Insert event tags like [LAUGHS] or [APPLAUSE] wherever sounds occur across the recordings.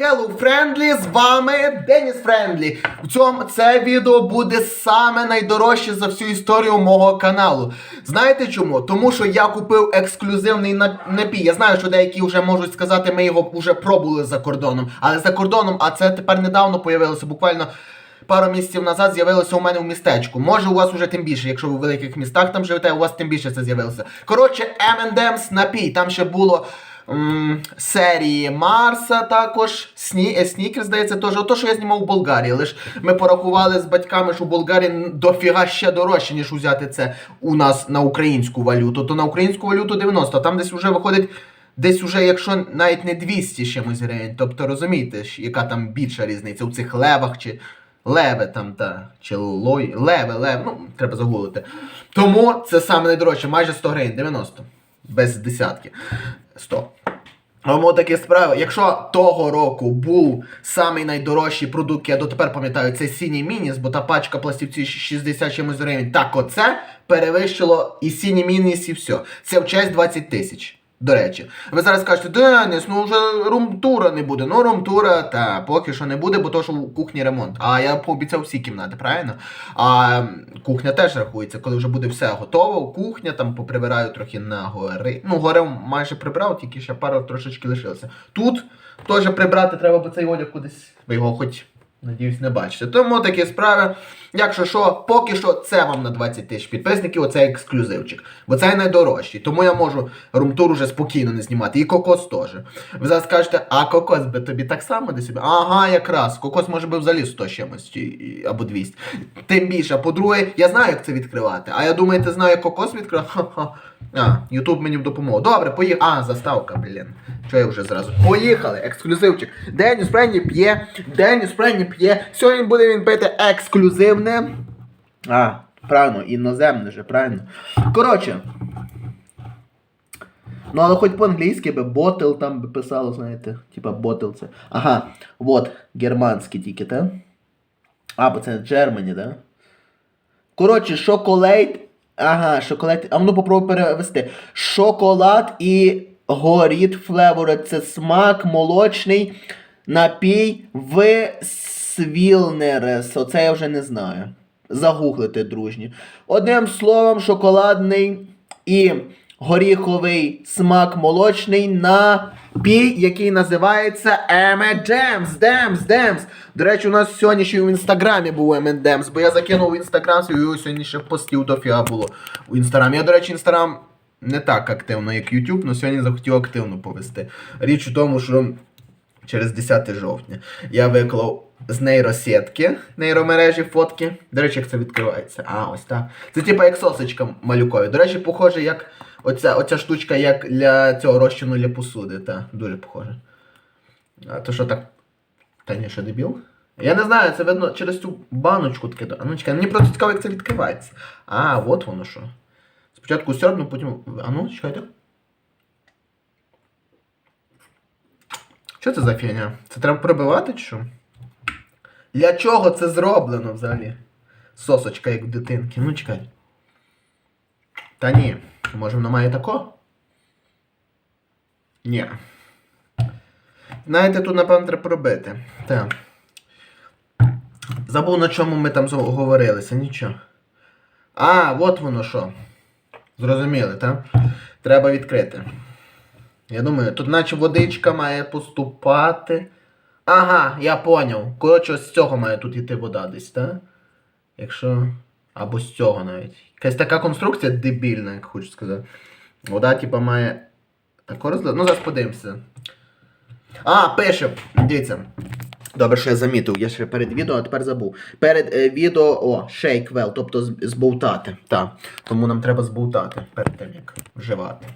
Hello Friendly, з вами Деніс Френдлі. В цьому це відео буде саме найдорожче за всю історію мого каналу. Знаєте чому? Тому що я купив ексклюзивний на- напій. Я знаю, що деякі вже можуть сказати, ми його вже пробували за кордоном. Але за кордоном, а це тепер недавно появилося, буквально. Пару місяців назад з'явилося у мене в містечку. Може, у вас уже тим більше, якщо ви в великих містах там живете, у вас тим більше це з'явилося. Коротше, M&M's напій. Там ще було серії Марса також. Сні, е, Снікер, здається, теж. Ото, що я знімав у Болгарії. Лиш ми порахували з батьками, що в Болгарії дофіга ще дорожче, ніж взяти це у нас на українську валюту. То на українську валюту 90, а там десь вже виходить. Десь уже, якщо навіть не 200 чимось гривень, тобто розумієте, яка там більша різниця у цих левах чи леве там та чи лой, леве, леве, ну треба загуглити. Тому це саме найдорожче, майже 100 гривень, 90. Без десятки. 100. Тому такі справи. Якщо того року був самий найдорожчий продукт, я дотепер пам'ятаю, це сіній мініс, бо та пачка пластівці 60 чимось гривень. Так оце перевищило і Сіні мініс, і все. Це в честь 20 тисяч. До речі, ви зараз скажете, Деніс, ну вже румтура не буде. Ну, румтура, та поки що не буде, бо то, що в кухні ремонт. А я пообіцяв всі кімнати, правильно? А кухня теж рахується, коли вже буде все готово. Кухня там поприбираю трохи на гори. Ну, гори майже прибрав, тільки ще пара трошечки лишилося. Тут теж прибрати треба, бо цей одяг кудись. Ви його хоч. Надіюсь, не бачите. Тому такі справи. Якщо що, поки що це вам на 20 тисяч підписників, оце ексклюзивчик. Бо це найдорожчий. Тому я можу румтур уже спокійно не знімати. І кокос теж. Ви зараз скажете, а кокос би тобі так само десь? Ага, якраз. Кокос може би взагалі 100 чимось або 200. Тим більше. По-друге, я знаю, як це відкривати. А я думаю, ти знаю, як кокос відкривати? [LAUGHS] Ха-ха. А, Ютуб мені в допомогу. Добре, поїхали. А, заставка, блін. Що я вже зразу? Поїхали, ексклюзивчик. Деніс Френні п'є, Деніс Френні п'є. Сьогодні буде він пити ексклюзивне. А, правильно, іноземне же, правильно. Коротше. Ну, але хоч по-англійськи би ботл там би писало, знаєте. Типа ботл це. Ага, от, германський тільки, так? А, бо це Germany, да? Коротше, шоколейт. Ага, шоколад. А ну попробуй перевести. Шоколад і горіт флевори. Це смак молочний напій в Свілнерес. Оце я вже не знаю. Загуглити, дружні. Одним словом, шоколадний і горіховий смак молочний напій, який називається M&M's. Демс, Демс. До речі, у нас сьогодні ще в інстаграмі був M&M's, бо я закинув в інстаграм свій, сьогодні ще постів дофіга було у інстаграмі. Я, до речі, інстаграм не так активно, як YouTube, але сьогодні захотів активно повести. Річ у тому, що через 10 жовтня я виклав з нейросетки нейромережі фотки. До речі, як це відкривається. А, ось так. Це типа як сосочка малюкові. До речі, похоже, як оця, оця штучка, як для цього розчину для посуди. Та, дуже похоже. А то що так. Та ні, що дебіл? Я не знаю, це видно через цю баночку таке. А ну чекай, мені просто цікаво, як це відкривається. А, от воно що. Спочатку сьорбну, потім. А ну, чекайте. Що це за фігня? Це треба прибивати чи що? Для чого це зроблено взагалі? Сосочка, як в дитинки. Ну чекай. Та ні. Може воно має тако? Ні. Знаєте, тут, напевно, треба пробити. Так. Забув, на чому ми там говорилися, нічого. А, от воно що. Зрозуміли, так? Треба відкрити. Я думаю, тут наче водичка має поступати. Ага, я поняв. Коротше, з цього має тут йти вода десь, так? Якщо. Або з цього навіть. Якась така конструкція дебільна, як хочу сказати. Вода, типа, має. Тако розгляд. Ну, зараз подивимося. А, пише. Дивіться. Добре, що я замітив, я ще перед відео, а тепер забув. Перед е, відео, о, well, тобто збовтати. Так. Тому нам треба збовтати перед тим, як вживати.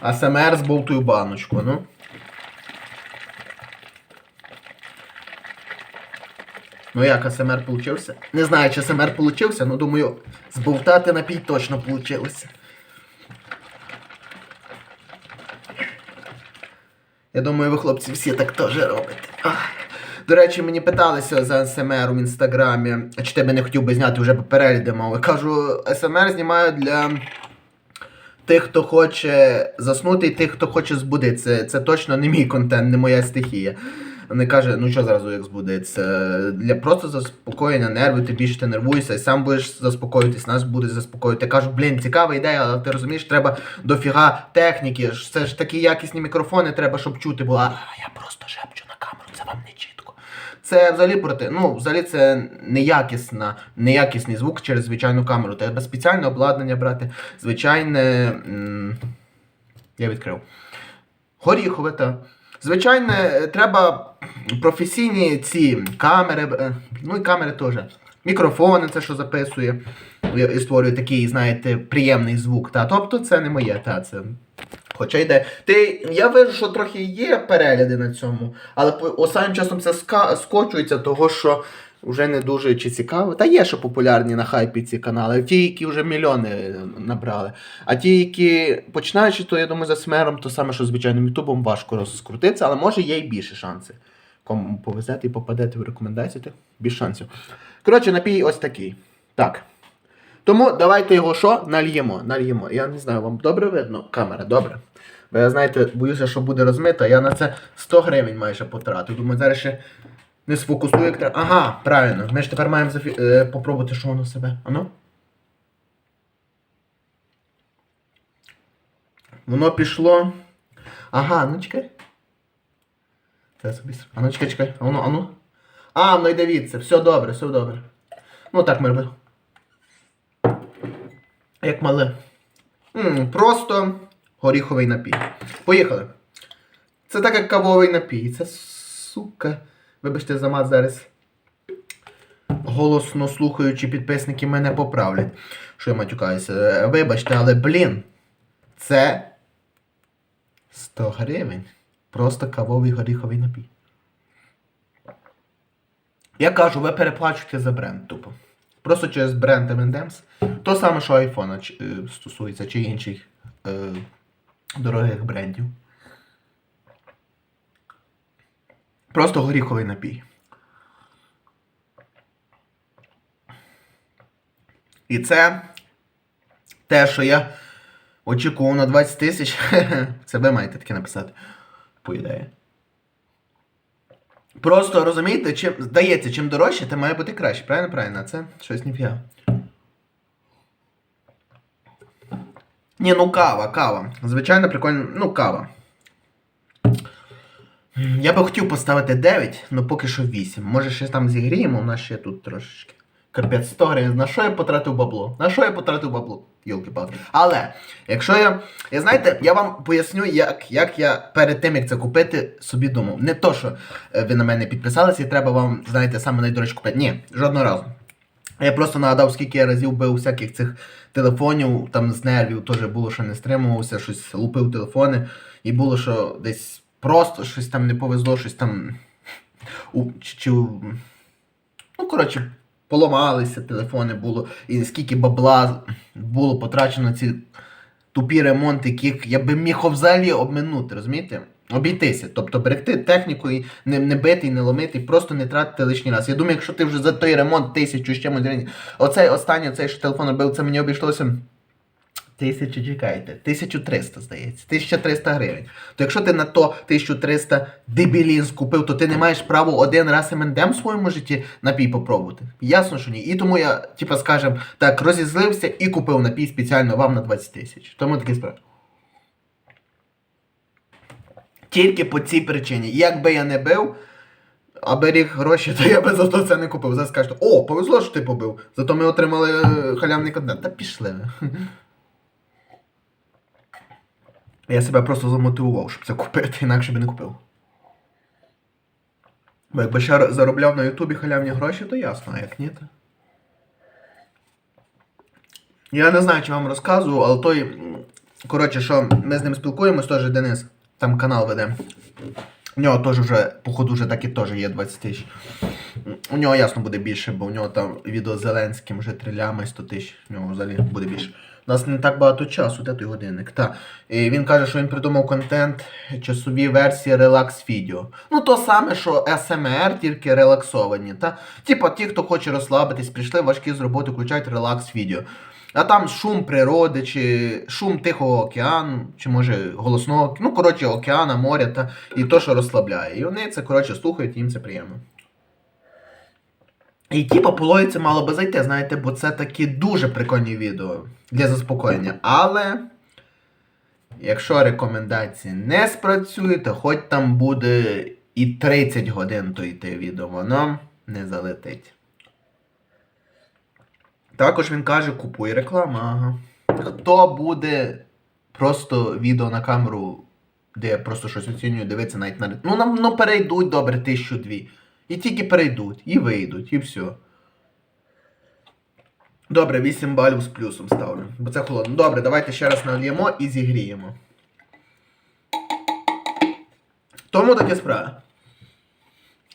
АСМР збовтую баночку, ну. Ну як АСМР получився? Не знаю, чи АСМР получився, але думаю, збовтати напій точно получилося. Я думаю, ви хлопці всі так теж робите. До речі, мені питалися за СМР в інстаграмі, чи тебе не хотів би зняти вже перегляди мав. Кажу, СМР знімаю для тих, хто хоче заснути, і тих, хто хоче збудитися. Це, це точно не мій контент, не моя стихія. Вони каже, ну що зразу як збудиться? Для просто заспокоєння нервів, ти більше ти нервуєшся, і сам будеш заспокоїтись, нас буде заспокоїти. Кажу, блін, цікава ідея, але ти розумієш, треба дофіга техніки. Це ж такі якісні мікрофони, треба, щоб чути було. А я просто шепчу на камеру, це вам не чітко. Це взагалі проти. Ну, взагалі це неякісна, неякісний звук через звичайну камеру. Треба спеціальне обладнання брати, звичайне. Я відкрив. Горіхове, та. Звичайно, е, треба професійні ці камери, е, ну і камери теж. Мікрофони, це що записує і створює такий, знаєте, приємний звук. Та. Тобто це не моє, та це. Хоча йде. Ти, я вижу, що трохи є перегляди на цьому, але останнім часом це скочується, того що вже не дуже чи цікаво. Та є, що популярні на хайпі ці канали, ті, які вже мільйони е, набрали. А ті, які починаючи, то я думаю, за смером, то саме, що звичайним ютубом важко розкрутитися, але може є й більше шанси. Кому повезете і попадете в рекомендації, то більше шансів. Коротше, напій ось такий. Так. Тому давайте його що? Нальємо. Нальємо. Я не знаю, вам добре видно? Камера, добре. Бо я, знаєте, боюся, що буде розмито, а я на це 100 гривень майже потратив. Думаю, зараз ще не сфокусую. Ага, правильно. Ми ж тепер маємо зафі... е, попробувати, що воно себе. Ану? Воно пішло. Ага, ну чекай. Це собі. А ну чекай, чекай. Ану, ану. А, ну і дивіться, все добре, все добре. Ну так ми робимо. Як мале. М, просто горіховий напій. Поїхали. Це так як кавовий напій. Це сука. Вибачте за мат зараз. Голосно слухаючи підписники мене поправлять. Що я матюкаюся. Е, Вибачте, але блін. Це 100 гривень. Просто кавовий горіховий напій. Я кажу, ви переплачуєте за бренд тупо. Просто через бренд M&M's. То саме, що ч- е, стосується, чи інших е, дорогих брендів. Просто горіховий напій. І це те, що я очікував на 20 тисяч. [LAUGHS] Це ви маєте таке написати, по ідеї. Просто розумієте, чим здається, чим дорожче, тим має бути краще. Правильно, правильно, це щось ніфіга. Ні, ну кава, кава. Звичайно, прикольно. Ну, кава. Я би хотів поставити 9, але поки що 8. Може ще там зігріємо, у нас ще тут трошечки. Капець 100 гривень. На що я потратив бабло? На що я потратив бабло? Йолки-палки. Але, якщо я. Я знаєте, я вам поясню, як, як я перед тим, як це купити, собі думав. Не то, що е, ви на мене підписалися, і треба вам, знаєте, саме найдорожче купити. Ні, жодного разу. Я просто нагадав, скільки я разів бив всяких цих телефонів, там з нервів теж було, що не стримувався, щось лупив телефони, і було, що десь просто щось там не повезло, щось там. У, чи, чи, ну, коротше, поламалися телефони було, і скільки бабла було потрачено ці тупі ремонти, яких я би міг взагалі обминути, розумієте? Обійтися, тобто берегти техніку і не, не бити і не ломити, і просто не тратити лишній раз. Я думаю, якщо ти вже за той ремонт тисячу ще чимось оцей останній, цей що телефон робив, це мені обійшлося. Тисячу, чекайте, 1300, здається, 1300 гривень. То якщо ти на то 1300 дебілін скупив, то ти не маєш права один раз МНДМ в своєму житті напій попробувати. Ясно, що ні. І тому я, типа, скажем, так, розізлився і купив напій спеціально вам на 20 тисяч. Тому такий справа. Тільки по цій причині. Якби я не бив, а беріг гроші, то я би зато це не купив. Зараз скажете, о, повезло, що ти побив. Зато ми отримали е, халявний контент. Та пішли. Я себе просто замотивував, щоб це купити, [LAUGHS] інакше би не купив. Бо якби ще заробляв на Ютубі халявні гроші, то ясно, а як ні, то. Я не знаю, чи вам розказував, але той. Коротше, що ми з ним спілкуємось, теж Денис, там канал веде. У нього теж вже, походу, вже так і теж є 20 тисяч. У нього ясно буде більше, бо у нього там відео з Зеленським вже трилями 100 тисяч. У нього взагалі буде більше. У нас не так багато часу, де той годинник. Та. І він каже, що він придумав контент часові версії релакс відео. Ну то саме, що СМР, тільки релаксовані. Та? Типа ті, хто хоче розслабитись, прийшли важкі з роботи, включають релакс відео. А там шум природи, чи шум Тихого океану, чи може голосного, ну коротше, океана, моря та і то, що розслабляє. І вони це коротше слухають, їм це приємно. І типа по логіці мало би зайти, знаєте, бо це такі дуже прикольні відео для заспокоєння. Але якщо рекомендації не спрацюють, то хоч там буде і 30 годин то йти відео, воно не залетить. Також він каже, купуй рекламу. Ага. Хто буде просто відео на камеру, де я просто щось оцінюю, дивитися навіть на. Ну, нам ну, перейдуть добре тисячу дві. І тільки перейдуть, і вийдуть, і все. Добре, 8 балів з плюсом ставлю. Бо це холодно. Добре, давайте ще раз нальємо і зігріємо. Тому таке справа.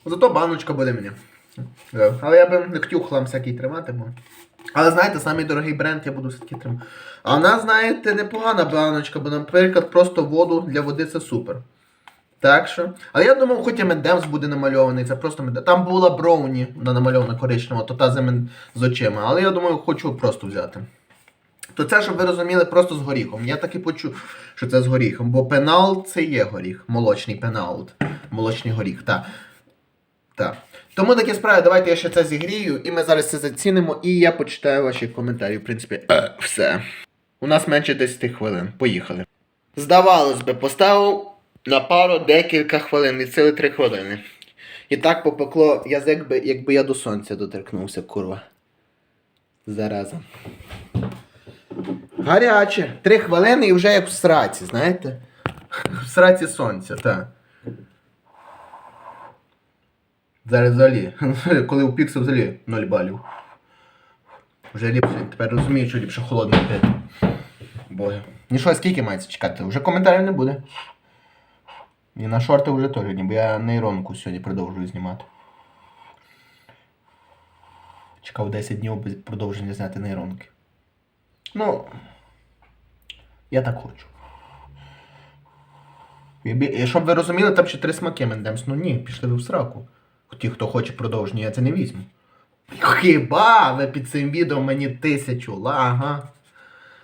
Зато баночка буде мені. Е, Але я би не хотів хлам всякий тримати, бо. Але знаєте, самий дорогий бренд я буду все-таки тримати. А вона, знаєте, непогана баночка, бо, наприклад, просто воду для води це супер. Так що. Але я думав, хоч Емендемс буде намальований, це просто Емендемс. Там була Броуні, вона намальована коричнева, то та з, з очима. Але я думаю, хочу просто взяти. То це, щоб ви розуміли, просто з горіхом. Я так і почув, що це з горіхом, бо пенал це є горіх, молочний пеналт. Молочний горіх, так. Так. Тому такі справи, давайте я ще це зігрію, і ми зараз це зацінимо, і я почитаю ваші коментарі. В принципі, е, все. У нас менше 10 хвилин. Поїхали. Здавалось би, поставив на пару декілька хвилин, від сили 3 хвилини. І так попекло язик, би, якби я до сонця доторкнувся, курва. Зараза. Гаряче. Три хвилини і вже як в сраці, знаєте? В сраці сонця, так. Зараз взагалі. [LAUGHS] Коли упікся взагалі 0 балів. Вже ліпше. Тепер розумію, що ліпше холодно пити. Боги. Ну що, скільки мається чекати? Вже коментарів не буде. І на шорти вже теж ні, бо я нейронку сьогодні продовжую знімати. Чекав 10 днів без продовження зняти нейронки. Ну. Я так хочу. І Щоб ви розуміли, там ще три смаки Мендемс. Ну ні, пішли ви в сраку. Ті, хто хоче продовження, я це не візьму. Хіба ви під цим відео мені тисячу лага?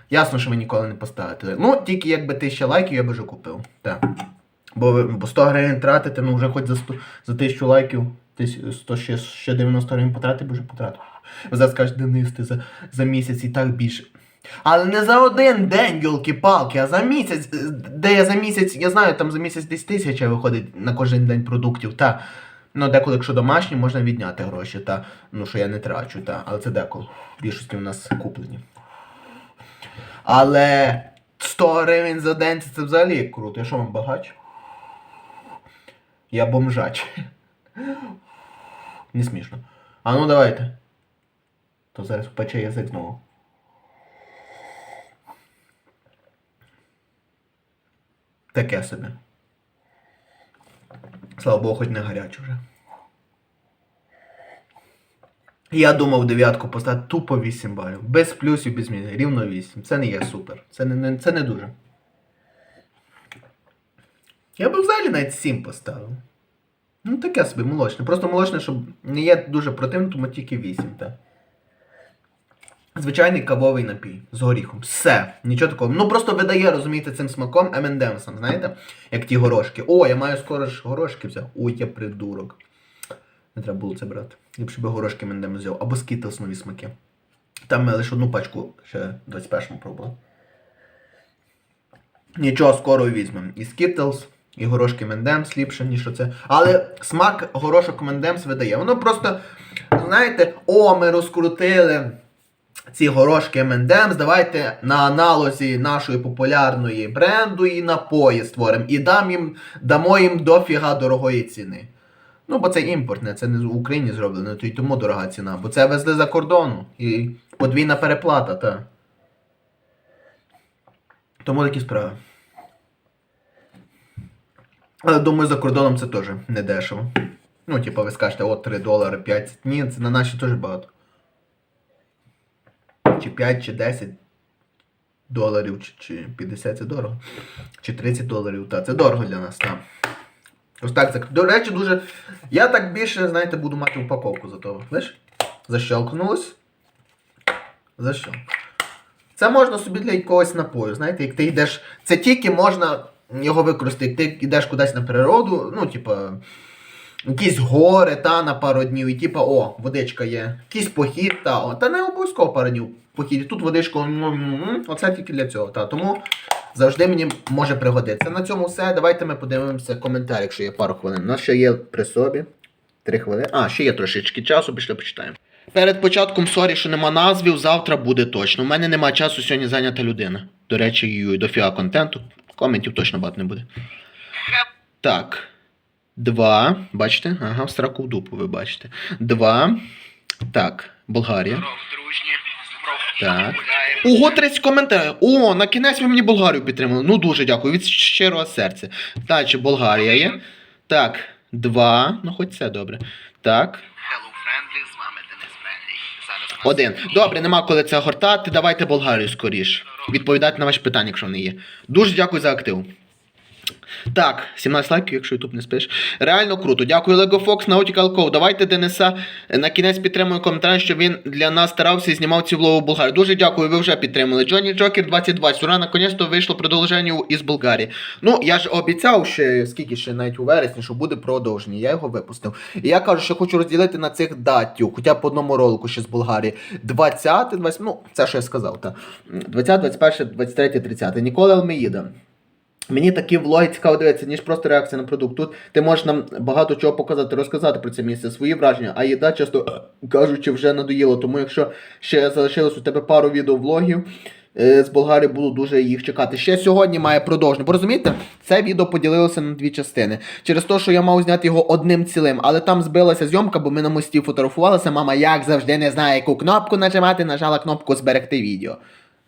Ясно, що ви ніколи не поставите. Ну, тільки якби тисяча лайків я б вже купив. Так. Бо, ви- бо 100 гривень тратити, ну вже хоч за 100, за 1000 лайків, тис- 100, ще, ще 90 гривень потратити, б вже потратив. Зараз скажете, Денис, ти за, за місяць і так більше. Але не за один день, йолки-палки, а за місяць. Де я за місяць, я знаю, там за місяць десь тисяча виходить на кожен день продуктів. Та. Ну, деколи, якщо домашні, можна відняти гроші, та. Ну, що я не трачу, та. Але це деколи. Більшості у нас куплені. Але 100 гривень за день це, це взагалі круто. Я що вам багач? Я бомжач. Не смішно. А ну давайте. То зараз впече язик знову. Таке собі. Слава Богу, хоч не гаряче вже. Я думав дев'ятку поставити тупо 8 балів. Без плюсів, без мінусів. Рівно 8. Це не є супер. Це не, це не дуже. Я би взагалі навіть 7 поставив. Ну, таке собі молочне. Просто молочне, щоб не є дуже противно, тому тільки 8, так. Звичайний кавовий напій з горіхом. Все. Нічого такого. Ну просто видає, розумієте, цим смаком M&M's, знаєте? Як ті горошки. О, я маю скоро ж горошки взяв. Ой, я придурок. Не треба було це брати. Ліпше би горошки M&M's взяв. Або Skittles нові смаки. Там ми лише одну пачку ще 21-му пробували. Нічого, скоро візьмемо. І Skittles, і горошки M&M's ліпше, ніж оце. Але смак горошок M&M's видає. Воно просто, знаєте, о, ми розкрутили ці горошки M&M's, давайте на аналозі нашої популярної бренду і напої створимо. І дам їм, дамо їм дофіга дорогої ціни. Ну, бо це імпортне, це не в Україні зроблено, то й тому дорога ціна. Бо це везли за кордону. І подвійна переплата, та. Тому такі справи. Але думаю, за кордоном це теж не дешево. Ну, типу, ви скажете, от 3 долари, 5. Ні, це на наші теж багато. Чи 5, чи 10 доларів, чи, чи 50 це дорого. Чи 30 доларів, та це дорого для нас, так. Ось так, це, до речі, дуже. Я так більше, знаєте, буду мати упаковку за того. Бачиш? Защелкнулось. Защелк. Це можна собі для якогось напою. Знаєте, як ти йдеш. Це тільки можна його використати, ти йдеш кудись на природу, ну, типа, якісь гори, та на пару днів, і типа, о, водичка є. Якийсь похід, та, о, та не обов'язково пару днів похід. Тут водичка, оце тільки для цього. Та. Тому завжди мені може пригодитися. На цьому все. Давайте ми подивимося коментар, якщо є пару хвилин. У нас ще є при собі. Три хвилини. А, ще є трошечки часу, пішли почитаємо. Перед початком сорі, що нема назвів, завтра буде точно. У мене нема часу сьогодні зайнята людина. До речі, юй, дофіга контенту. Коментів точно багато не буде. Так. Два. Бачите? Ага, в сраку в дупу, ви бачите. Два. Так, Болгарія. Так. Ого, 30 коментарів. О, на кінець ви мені Болгарію підтримали. Ну дуже дякую. Від щирого серця. Далі Болгарія є. Так, два. Ну, хоч це добре. Так. Один. Добре, нема коли це гортати. Давайте Болгарію скоріш. Відповідати на ваші питання, якщо вони є. Дуже дякую за актив. Так, 17 лайків, якщо YouTube не спиш. Реально круто. Дякую Lego Fox, Nautical Cove. Давайте Дениса е, на кінець підтримую коментар, що він для нас старався і знімав ці влоги в Болгарії. Дуже дякую, ви вже підтримали. Джонні Джокер 2020. Ура, наконець-то вийшло продовження із Болгарії. Ну, я ж обіцяв ще, скільки ще навіть у вересні, що буде продовження. Я його випустив. І я кажу, що хочу розділити на цих датів, хоча по одному ролику ще з Болгарії. 20, 20, ну, це що я сказав, так. 20, 21, 23, 30. Ніколи Алмеїда. Мені такі влоги цікаво дивитися, ніж просто реакція на продукт. Тут ти можеш нам багато чого показати, розказати про це місце, свої враження, а їда, часто е, кажучи, вже надоїло. Тому якщо ще залишилось у тебе пару відеовлогів е, з Болгарії, буду дуже їх чекати. Ще сьогодні має продовження. Бо розумієте, це відео поділилося на дві частини. Через те, що я мав зняти його одним цілим, але там збилася зйомка, бо ми на мості фотографувалися. Мама, як завжди, не знає, яку кнопку нажимати, нажала кнопку зберегти відео.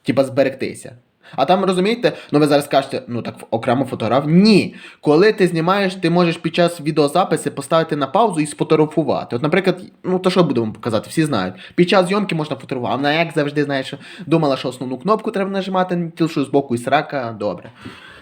Типа зберегтися. А там розумієте, ну ви зараз кажете, ну так окремо фотограф. Ні. Коли ти знімаєш, ти можеш під час відеозапису поставити на паузу і сфотографувати. От, наприклад, ну то що будемо показати, всі знають. Під час зйомки можна фотографувати. Вона як завжди знаєш, думала, що основну кнопку треба нажимати, тілшу збоку і срака, добре.